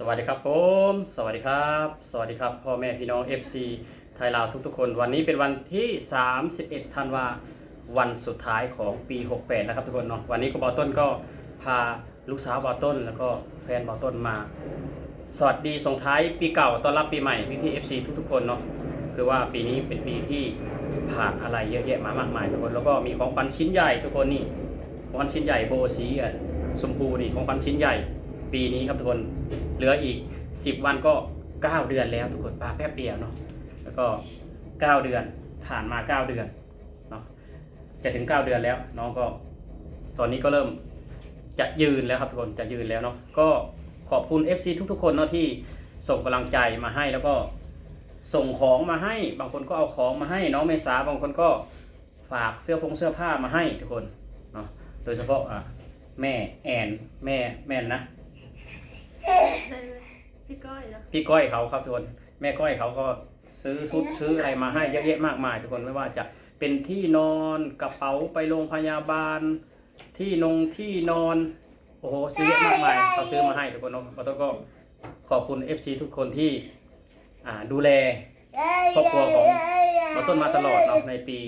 สวัสดีครับผม สวัสดีครับ สวัสดีครับพ่อแม่พี่น้อง FC ไทยลาวทุกๆคน วันนี้เป็นวันที่ 31 ธันวาวันสุดท้ายของปี 68 นะครับทุกคนเนาะวันนี้ก็บอต้นก็พาลูกสาวบอต้น แล้วก็แฟนบอต้นมา สวัสดีส่งท้ายปีเก่าต้อนรับปีใหม่พี่พี่ FC ทุกๆคนเนาะคือว่าปีนี้เป็นปีที่ผ่านอะไรเยอะแยะมามากมายทุกคนแล้วก็มีของขวัญชิ้นใหญ่ทุกคนนี่ของขวัญชิ้นใหญ่โบสีอะชมพูนี่ของขวัญชิ้นใหญ่ ปีนี้ครับทุกคน เหลืออีก 10 วันก็ 9 เดือนแล้วทุกคนปาแป๊บเดียวเนาะแล้วก็ 9 เดือนผ่านมา 9 เดือนเนาะจะถึง 9 เดือนแล้วน้องก็ ตอนนี้ก็เริ่มจะยืนแล้วครับทุกคนจะยืนแล้วเนาะก็ขอบคุณ FC ทุกๆ คนเนาะที่ส่งกำลังใจมาให้แล้วก็ส่งของมาให้ บางคนก็เอาของมาให้น้องเมษาบางคนก็ฝากเสื้อผงเสื้อผ้ามาให้ทุกคนเนาะโดยเฉพาะอะแม่แอนแม่แม่นนะ พี่ก้อยนะพี่ก้อยเขาครับทุกคนแม่ก้อยเขาก็ซื้อชุดซื้ออะไรมาให้เยอะแยะมากมาย ทุกคนไม่ว่าจะเป็นที่นอนกระเป๋าไปโรงพยาบาล ที่นงที่นอน โอ้โหซื้อเยอะมากมายเขาซื้อมาให้ทุกคนเนาะขอต้นก็ขอบคุณ FC ทุกคนที่อ่าดูแลครอบครัวของมาต้นมาตลอดเนาะในปี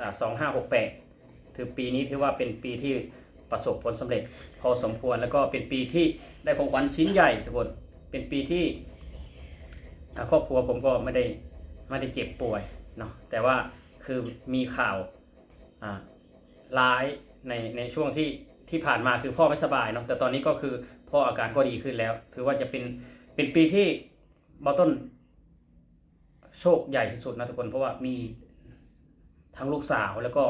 อ่า2568 ถือปีนี้ถือว่าเป็นปีที่ ประสบผลสำเร็จ พอสมควรแล้วก็เป็นปีที่ได้ของขวัญชิ้นใหญ่ทุกคนเป็นปีที่ครอบครัวผมก็ไม่ได้ไม่ได้เจ็บป่วยเนาะแต่ว่าคือมีข่าวอ่าร้ายในในช่วงที่ที่ผ่านมาคือพ่อไม่สบายเนาะแต่ตอนนี้ก็คือพ่ออาการก็ดีขึ้นแล้ว ถือว่าจะเป็นเป็นปีที่บอต้นโชคใหญ่ที่สุดนะทุกคนเพราะว่ามีทั้งลูกสาวแล้วก็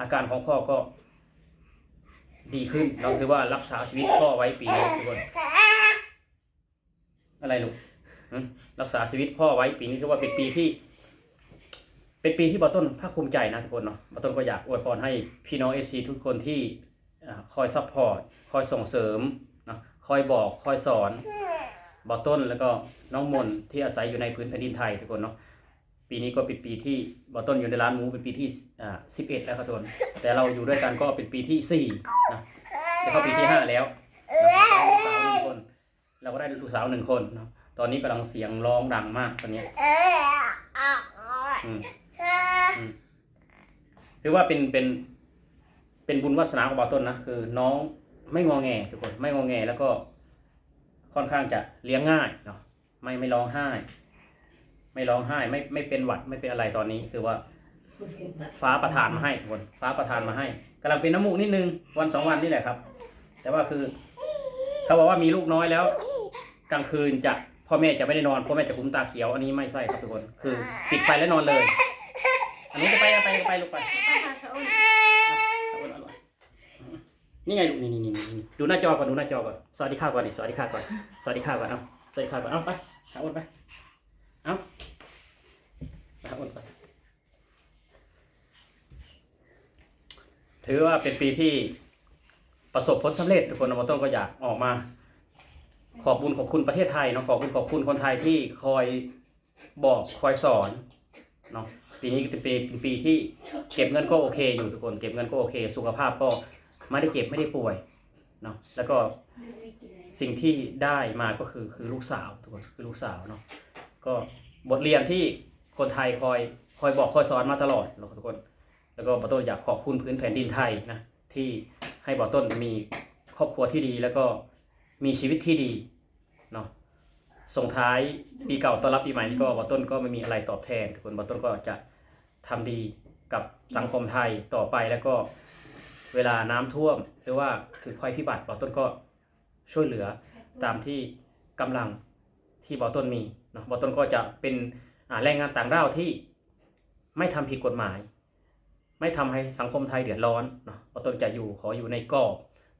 อาการของพ่อก็ ดีขึ้นเราถือว่ารักษาชีวิตพ่อไว้ปีนี้ทุกคน อะไรลูกรักษาชีวิตพ่อไว้ปีนี้ถือว่าเป็นปีที่ เป็นปีที่บอต้นภาคภูมิใจนะทุกคนเนาะบอต้นก็อยากอวยพรให้พี่น้องเอฟซีทุกคนที่คอยซัพพอร์ตคอยส่งเสริมนะคอยบอกคอยสอนบอต้นแล้วก็น้องมนที่อาศัยอยู่ในพื้นแผ่นดินไทยทุกคนเนาะ ปีนี้ก็เป็นปีที่บอต้นอยู่ในร้านหมูเป็นปีที่อ่าสิบเอ็ดแล้วครับทุกคนแต่เราอยู่ด้วยกันก็เป็นปีที่สี่นะจะเข้าปีที่ห้าแล้วนะเราได้ลูกสาวหนึ่งคนเราก็ได้ลูกสาวหนึ่งคนเนาะตอนนี้กำลังเสียงร้องดังมากตอนนี้อืมอืมถือว่าเป็นเป็น เป็นบุญวาสนาของบ่าวต้นนะคือน้องไม่งอแงทุกคนไม่งอแงแล้วก็ค่อนข้างจะเลี้ยงง่ายเนาะไม่ไม่ร้องไห้ ไม่ร้องไห้ไม่ไม่เป็นหวัดไม่เป็นอะไรตอนนี้ คือว่า ฟ้าประทานมาให้ทุกคนฟ้าประทานมาให้กำลังเป็นน้ำมูกนิดนึงวันสองวันนี่แหละครับ แต่ว่าคือ เขาบอกว่ามีลูกน้อยแล้ว กลางคืนจะพ่อแม่จะไม่ได้นอนพ่อแม่จะคุ้มตาเขียวอันนี้ไม่ใช่ครับทุกคนคือปิดไฟแล้วนอนเลย อันนี้จะไปไปไปลูกไปนี่ไงลูกนี่นี่นี่ดูหน้าจอก่อนดูหน้าจอก่อนสวัสดีค่ะก่อนดิสวัสดีค่ะก่อนสวัสดีค่ะก่อนเอาสวัสดีค่ะก่อนเอาไปหาอ้นไป เอาหาอ้นไปถือว่าเป็นปีที่ประสบผลสำเร็จทุกคนนะต้นก็อยากออกมา ขอบคุญขอบคุณประเทศไทยเนาะขอบคุณขอบคุณคนไทยที่คอยบอกคอยสอนเนาะปีนี้เป็นปีเป็นปีที่เก็บเงินก็โอเคอยู่ทุกคน เก็บเงินก็โอเค สุขภาพก็ไม่ได้เจ็บไม่ได้ป่วยเนาะแล้วก็สิ่งที่ได้มาก็คือคือลูกสาวทุกคนคือลูกสาวเนาะ ก็บทเรียนที่คนไทยคอยคอยบอกคอยสอนมาตลอดเนาทุกคน แล้วก็บอต้นอยากขอบคุณพื้นแผ่นดินไทยนะที่ให้บอต้นมีครอบครัวที่ดีแล้วก็มีชีวิตที่ดีเนาะส่งท้ายปีเก่าต้อนรับปีใหม่นี่ก็บอต้นก็ไม่มีอะไรตอบแทนทุกคนบอต้นก็จะทำดีกับสังคมไทยต่อไปแล้วก็เวลาน้ำท่วม หรือว่าถือภัยพิบัติบอต้นก็ช่วยเหลือตามที่กำลังที่บอต้นมี นาะบอต้นก็จะเป็นแรงงานต่างด้าวที่ไม่ทำผิดกฎหมาย ไม่ทำให้สังคมไทยเดือดร้อนเนาะบอต้นจะอยู่ขออยู่ในกรอบ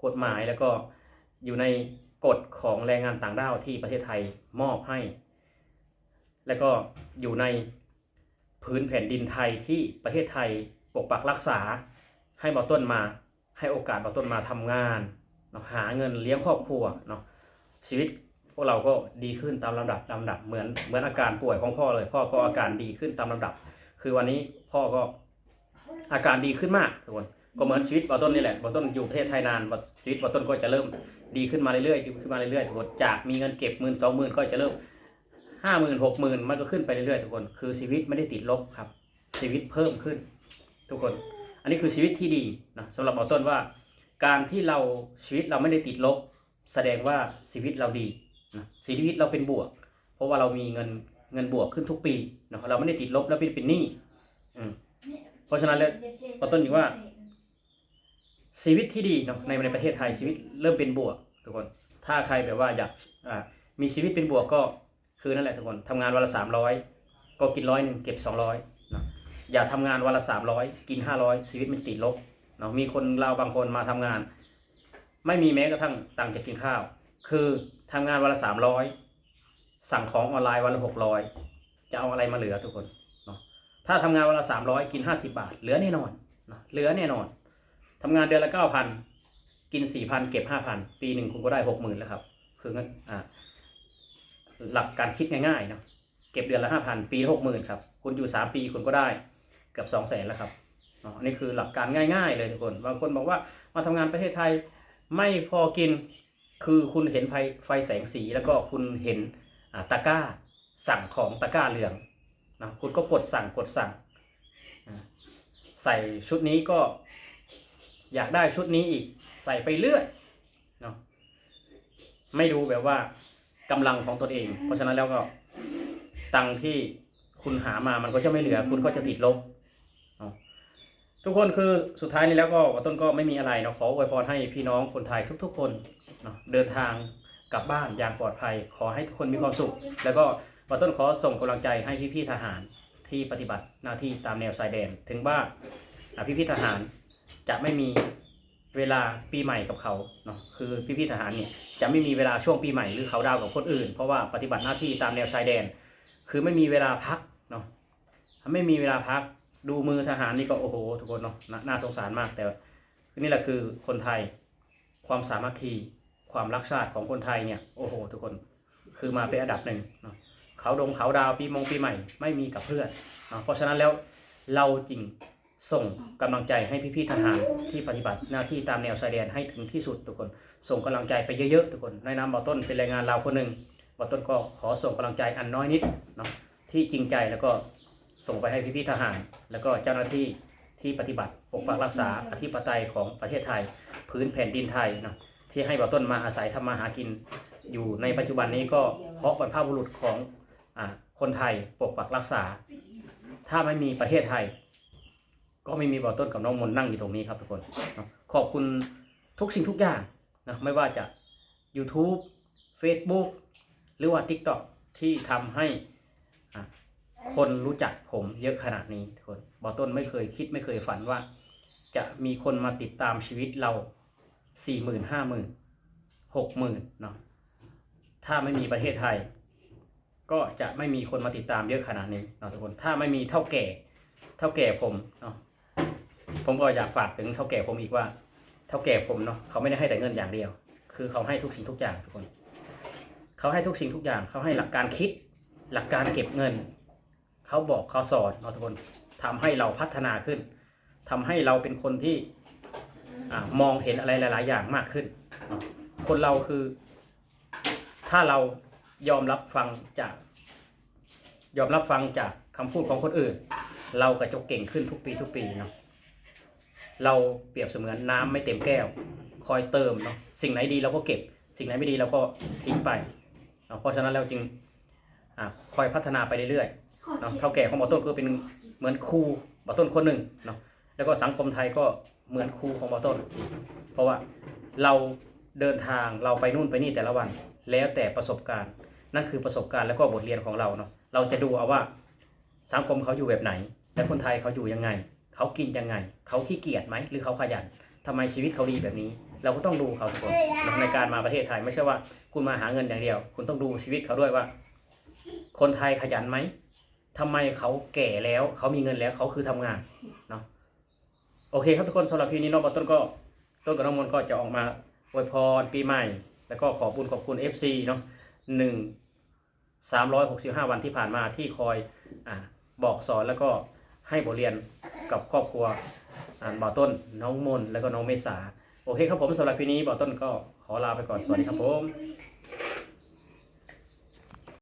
กฎหมายแล้วก็อยู่ในกฎของแรงงานต่างด้าวที่ประเทศไทยมอบให้ แล้วก็อยู่ในพื้นแผ่นดินไทยที่ประเทศไทยปกปักรักษา ให้บอต้นมาให้โอกาสบอต้นมาทำงานเนาะหาเงินเลี้ยงครอบครัวเนาะชีวิต วกเราก็ดีขึ้นตามลำดับลำดับเหมือนเหมือนอาการป่วยของพ่อเลย พ่อก็อาการดีขึ้นตามลำดับ คือวันนี้พ่อก็อาการดีขึ้นมากทุกคนก็เหมือนชีวิตบอต้นนี่แหละบอต้นอยู่ประเทศไทยนานบอชีวิตบอต้นก็จะเริ่มดีขึ้นมาเรื่อยๆดีขึ้นมาเรื่อยๆทุกคนจากมีเงินเก็บหมื่นสองหมื่นก็จะเริ่มห้าหมื่นหกหมื่นมันก็ขึ้นไปเรื่อยๆทุกคนคือชีวิตไม่ได้ติดลบครับ ชีวิตเพิ่มขึ้น ทุกคน อันนี้คือชีวิตที่ดีนะสำหรับหมอต้นว่า การที่เราชีวิตเราไม่ได้ติดลบ แสดงว่าชีวิตเราดี นะชีวิตเราเป็นบวก เพราะว่าเรามีเงินเงินบวกขึ้นทุกปีนะเราไม่ได้ติดลบแล้วไม่ได้เป็นหนี้อืเพราะฉะนั้นแล้วปต้นอยู่ว่า ชีวิตที่ดีเนาะในในประเทศไทยชีวิตเริ่มเป็นบวกทุกคน ถ้าใครแบบว่าอยากอ่ามีชีวิตเป็นบวกก็คือนั่นแหละทุกคนทำงานวันละสามร้อยก็กินร้อยหนึ่งเก็บสองร้อยเนาะอย่าทำงานวันละสามร้อยกินห้าร้อยชีวิตมันติดลบเนาะมีคนเราบางคนมาทำงาน ไม่มีแม้กระทั่งตังค์จะกินข้าว คือ ทำงานวันละสามร้อยสั่งของออนไลน์วันละหกร้อยจะเอาอะไรมาเหลือทุกคนเนาะถ้าทำงานวันละสามร้อยกินห้าสิบาท เหลือแน่นอนเนาะเหลือแน่นอนทำงานเดือนละเก้าพันกินสี่พันเก็บห้าพันปีหนึ่งคุณก็ได้หกหมื่นแล้วครับ คืองั้นอ่าหลักการคิดง่ายๆเนาะเก็บเดือนละห้าพันปีหกหมื่นครับคุณอยู่สามปีคุณก็ได้เกือบสองแสนแล้วครับเนาะอันนี่คือหลักการง่าย ๆ เลยทุกคน บางคนบอกว่ามาทำงานประเทศไทยไม่พอกิน คือคุณเห็นไฟไฟแสงสีแล้วก็คุณเห็นตะกร้าสั่งของตะกร้าเหลืองนะคุณก็กดสั่งกดสั่ง ใส่ชุดนี้ก็อยากได้ชุดนี้อีก ใส่ไปเรื่อยเนาะไม่ดูแบบว่ากำลังของตนเอง เพราะฉะนั้นแล้วก็ตังที่คุณหามามันก็จะไม่เหลือ คุณก็จะติดลบทุกคนคือสุดท้ายนี้แล้วก็วัต้นก็ไม่มีอะไรเนาะขออวยพรให้พี่น้องคนไทยทุก ๆ คน เนาะเดินทางกลับบ้านอย่างปลอดภัย ขอให้ทุกคนมีความสุข แล้วก็วัต้นขอส่งกำลังใจให้พี่ๆทหารที่ปฏิบัติหน้าที่ตามแนวชายแดน ถึงว่าอะพี่ๆทหารจะไม่มีเวลาปีใหม่กับเขาเนาะคือพี่ๆทหารเนี่ยจะไม่มีเวลาช่วงปีใหม่หรือเขาดาวกับคนอื่น เพราะว่าปฏิบัติหน้าที่ตามแนวชายแดน คือไม่มีเวลาพักเนาะไม่มีเวลาพักดูมือทหารนี่ก็โอ้โหทุกคนเนาะนาน่าสงสารมากแต่นี่แหละคือคนไทยความสามัคคี ความรักชาติของคนไทยเนี่ยโอ้โห ทุกคนคือมาเป็นอันดับหนึ่งเนาะเขาดงเขาดาวปีมงปีใหม่ไม่มีกับเพื่อนเนาะเพราะฉะนั้นแล้วเราจริงส่งกำลังใจให้พี่ๆทหารที่ปฏิบัติหน้าที่ตามแนวชายแดนให้ถึงที่สุดทุกคน ส่งกำลังใจไปเยอะๆทุกคนในนามบอต้นเป็นแรงงานลาคนหนึ่งบอต้นก็ขอส่งกำลังใจอันน้อยนิดเนาะที่จริงใจแล้วก็ส่งไปให้พี่ๆทหาร แล้วก็เจ้าหน้าที่ที่ปฏิบัติปกปักรักษาอธิปไตยของประเทศไทย พื้นแผ่นดินไทยเนาะ ที่ให้บอต้นมาอาศัยทำมาหากินอยู่ในปัจจุบันนี้ก็เพราะบรรพบุรุษของอคนไทยปกปักรักษา ถ้าไม่มีประเทศไทย ก็ไม่มีบอต้นกับน้องมนต์นั่งอยู่ตรงนี้ครับทุกคนขอบคุณทุกสิ่งทุกอย่างนะไม่ว่าจะ YouTube Facebook หรือว่า TikTok ที่ทำให้คนรู้จักผมเยอะขนาดนี้ทุกคนบอต้นไม่เคยคิดไม่เคยฝันว่า จะมีคนมาติดตามชีวิตเรา สี่หมื่นห้าหมื่นหกหมื่นเนาะถ้าไม่มีประเทศไทย ก็จะไม่มีคนมาติดตามเยอะขนาดนี้เนาะทุกคนถ้าไม่มีเท่าแก่เท่าแก่ผมเนาะผมก็อยากฝากถึงเท่าแก่ผมอีกว่า เท่าแก่ผมเนาะเขาไม่ได้ให้แต่เงินอย่างเดียว คือเขาให้ทุกสิ่งทุกอย่างทุกคน เขาให้ทุกสิ่งทุกอย่าง เขาให้หลักการคิด หลักการเก็บเงิน เขาบอกเขาสอนเนาะทุกคนทำให้เราพัฒนาขึ้นทำให้เราเป็นคนที่ มองเห็นอะไรหลาย ๆ อย่างมากขึ้น คนเราคือ ถ้าเรายอมรับฟังจาก ยอมรับฟังจากคำพูดของคนอื่น เราก็จะเก่งขึ้นทุกปีทุกปีเนาะเราเปรียบเสมือนน้ำไม่เต็มแก้ว คอยเติมเนาะสิ่งไหนดีเราก็เก็บ สิ่งไหนไม่ดีเราก็ทิ้งไปเนาะเพราะฉะนั้นเราจึงอคอยพัฒนาไปเรื่อยๆเนาะเท่าแก่ของหมอต้นก็เป็นเหมือนครูหมอต้นคนหนึ่งเนาะแล้วก็สังคมไทยก็ เหมือนครูของหมอต้นอีกเพราะว่าเราเดินทางเราไปนู่นไปนี่แต่ละวัน แล้วแต่ประสบการณ์ นั่นคือประสบการณ์แล้วก็บทเรียนของเราเนาะเราจะดูเอาว่าสังคมเขาอยู่แบบไหน และคนไทยเขาอยู่ยังไง เขากินยังไง เขาขี้เกียจไหมหรือเขาขยันทำไมชีวิตเขาดีแบบนี้ เราก็ต้องดูเขาทุกคนในการมาประเทศไทยไม่ใช่ว่าคุณมาหาเงินอย่างเดียว คุณต้องดูชีวิตเขาด้วยว่า คนไทยขยันไหมทำไมเขาแก่แล้วเขามีเงินแล้วเขาคือทำงานเนาะ โอเคครับทุกคนสำหรับพี่นี้น้องบอต้นก็ต้นกับน้องมนต์ก็จะออกมาอวยพรปีใหม่ แล้วก็ขอบคุญขอบคุณ FC เนาะหนึ่งสามร้อยหกสิบห้าวันที่ผ่านมาที่คอยอ่าบอกสอนแล้วก็ให้บทเรียนกับครอบครัวอ่าบ่าวต้นน้องมนแล้วก็น้องเมษา โอเคครับผมสำหรับปีนี้บ่าวต้นก็ขอลาไปก่อนสวัสดีครับผม